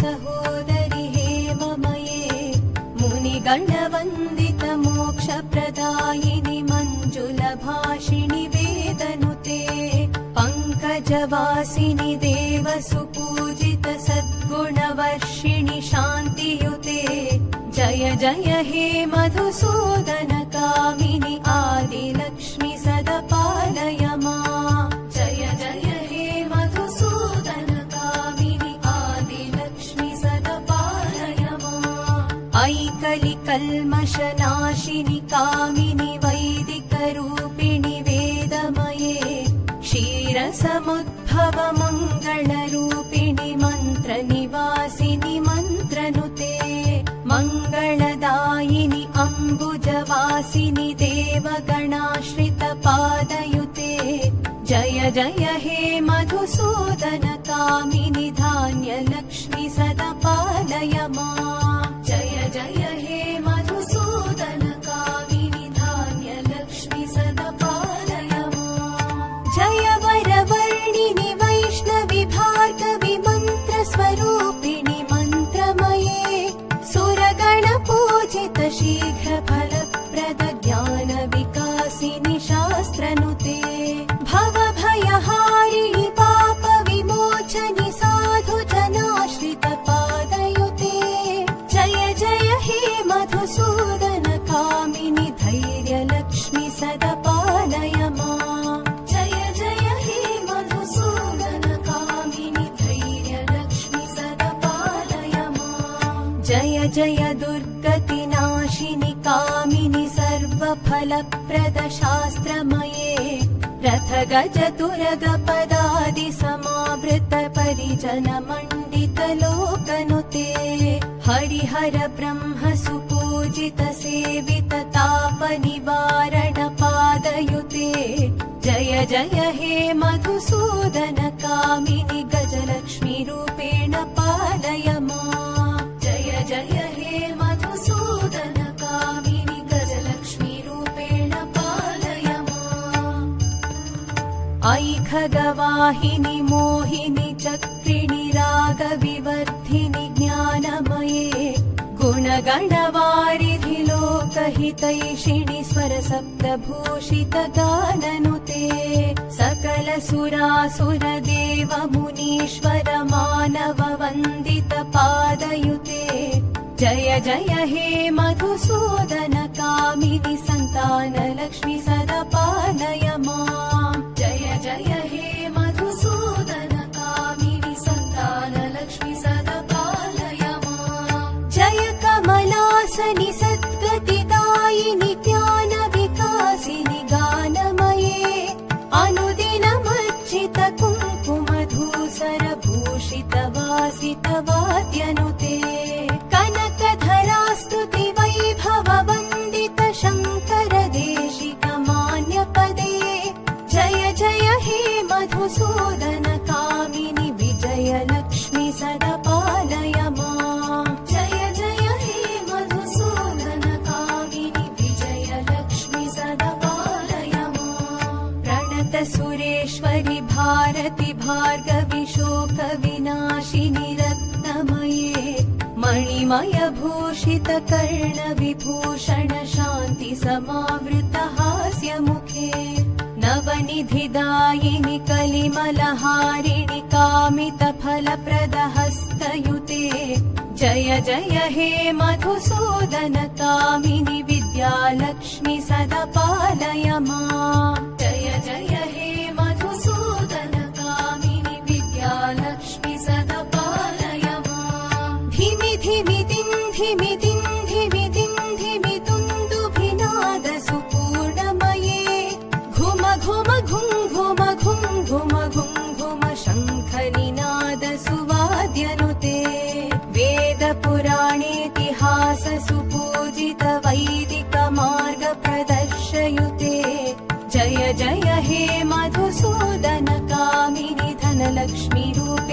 सहोदरि हेममये मुनिगणवन्दित मोक्षप्रदायिनि मञ्जुलभाषिणि वेदनुते पङ्कजवासिनि देव सुपूजित सद्गुणवर्षिणि शान्तियुते जय जय हे मधुसूदन ऐकलि कल्मषनाशिनि कामिनि वैदिकरूपिणि वेदमये क्षीरसमुद्भव मङ्गलरूपिणि मन्त्रनिवासिनि मन्त्रनुते मङ्गलदायिनि अम्बुजवासिनि देवगणाश्रितपादयुते। जय जय हे मधुसूदन कामिनि धान्यलक्ष्मि सदपालय जय दुर्गतिनाशिनि कामिनि सर्वफलप्रद शास्त्रमये रथ गज तुरग पदादि समावृत परिजन मण्डित लोकनुते हरिहर ब्रह्म सुपूजित सेवित ताप निवारण पादयुते जय जय हे मधुसूदन ऐ खगवाहिनि मोहिनि चक्रिणि रागविवर्धिनि ज्ञानमये गुणगणवारिधि लोकहितैषिणि स्वरसप्तभूषित गाननुते सकल सुरासुर देव मुनीश्वर मानव वन्दित पादयुते जय जय हे मधुसूदन कामिनि सन्तान कमलासनि सद्गतिदायिनि ज्ञानविकासिनि गानमये अनुदिनमर्चित कुङ्कुमधूसर भूषित वासित वाद्यनुते कनकधरास्तुति वैभव वन्दित शङ्कर देशिक मान्यपदे जय जय हे मधुसूदन कामिनि विजय लक्ष्मि भारति भार्गवि शोक विनाशिनि रत्नमये मणिमय भूषित कर्ण विभूषण शान्ति समावृत हास्य मुखे नवनिधिदायिनि कलिमलहारिणि कामित फलप्रद हस्तयुते जय जय हे मधुसूदन कामिनि विद्यालक्ष्मि सदपालय मा। जय जय हे लक्ष्मी रूप